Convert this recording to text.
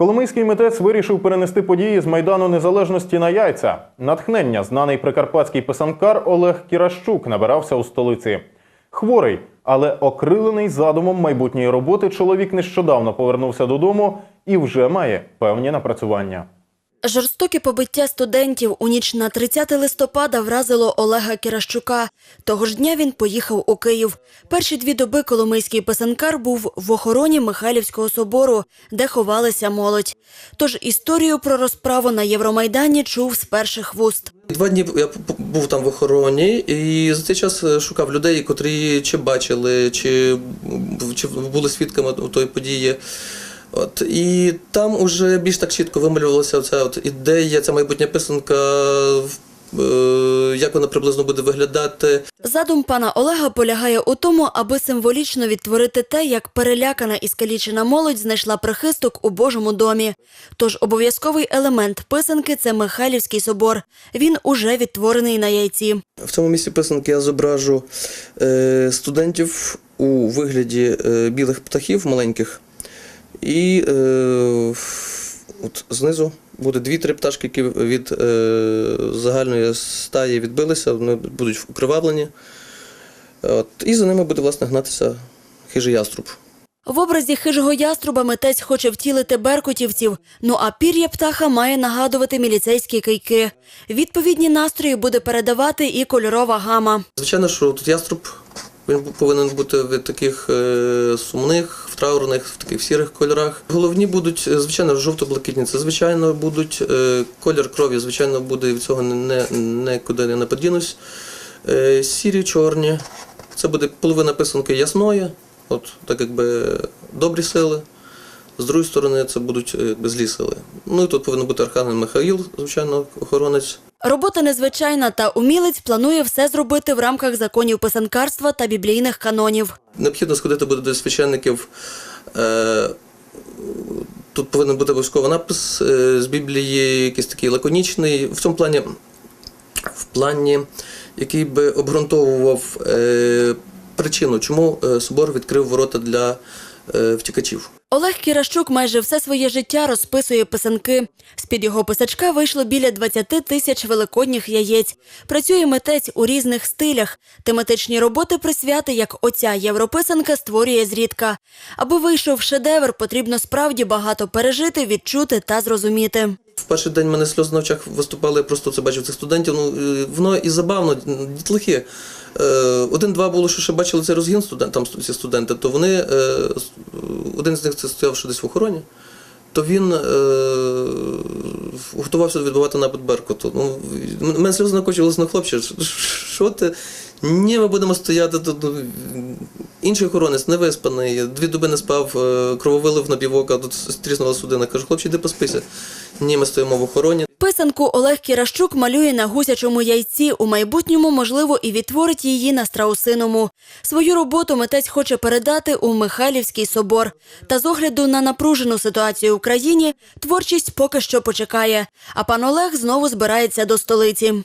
Коломийський митець вирішив перенести події з Майдану Незалежності на яйця. Натхнення знаний прикарпатський писанкар Олег Кіращук набирався у столиці. Хворий, але окрилений задумом майбутньої роботи, чоловік нещодавно повернувся додому і вже має певні напрацювання. Жорстоке побиття студентів у ніч на 30 листопада вразило Олега Кіращука. Того ж дня він поїхав у Київ. Перші дві доби коломийський писанкар був в охороні Михайлівського собору, де ховалася молодь. Тож історію про розправу на Євромайдані чув з перших вуст. Два дні я був там в охороні, і за цей час е, шукав людей, котрі чи бачили, чи, чи були свідками тої події. От і там уже більш так чітко вималювалася ця от ідея, ця майбутня писанка, е, як вона приблизно буде виглядати. Задум пана Олега полягає у тому, аби символічно відтворити те, як перелякана і скалічена молодь знайшла прихисток у Божому домі. Тож обов'язковий елемент писанки це Михайлівський собор. Він уже відтворений на яйці. В цьому місці писанки я зображу е, студентів у вигляді е, білих птахів маленьких. І е, от знизу буде дві-три пташки, які від е, загальної стаї відбилися, вони будуть укривавлені. От, і за ними буде власне гнатися хижий яструб. В образі хижого яструба митець хоче втілити беркутівців, ну а пір'я птаха має нагадувати міліцейські кийки. Відповідні настрої буде передавати і кольорова гама. Звичайно, що тут яструб він повинен бути в таких е, сумних, в траурних, в таких сірих кольорах. Головні будуть, е, звичайно, жовто-блакитні. Це звичайно будуть е, колір крові, звичайно, буде від цього не, нікуди не подінусь. Сірі, чорні. Це буде половина писанки ясної, от так якби добрі сили. З другої сторони, це будуть е, якби, злі сили. Ну і тут повинен бути Архангел Михаїл, звичайно, охоронець. Робота незвичайна, та умілець планує все зробити в рамках законів писанкарства та біблійних канонів. Необхідно сходити буде до священників. Е, Тут повинен бути обов'язково напис е, з Біблії, якийсь такий лаконічний, в цьому плані, в плані, який би обґрунтовував е, причину, чому собор відкрив ворота для втікачів. Олег Кіращук майже все своє життя розписує писанки. З-під його писачка вийшло біля 20 тисяч великодніх яєць. Працює митець у різних стилях. Тематичні роботи присвяти, як оця європисанка, створює зрідка. Аби вийшов шедевр, потрібно справді багато пережити, відчути та зрозуміти. В перший день в мене сльози на очах виступали, просто це бачив цих студентів. Ну, е, воно і забавно, дітлахи. Е, Один-два було, що ще бачили цей розгін студент, там ці студенти, то вони, е, один з них це стояв ще десь в охороні, то він е, готувався відбувати напад Беркуту. Ну, мене сльози накочувалися на хлопче. Що ти? Ні, ми будемо стояти тут. ну, Інший охоронець не виспаний, дві доби не спав, е, крововилив на півока, тут стріснула судина. Кажу, хлопче, йди поспися. Ні, ми стоїмо в охороні. Писанку Олег Кіращук малює на гусячому яйці. У майбутньому, можливо, і відтворить її на страусиному. Свою роботу митець хоче передати у Михайлівський собор. Та з огляду на напружену ситуацію в країні творчість поки що почекає. А пан Олег знову збирається до столиці.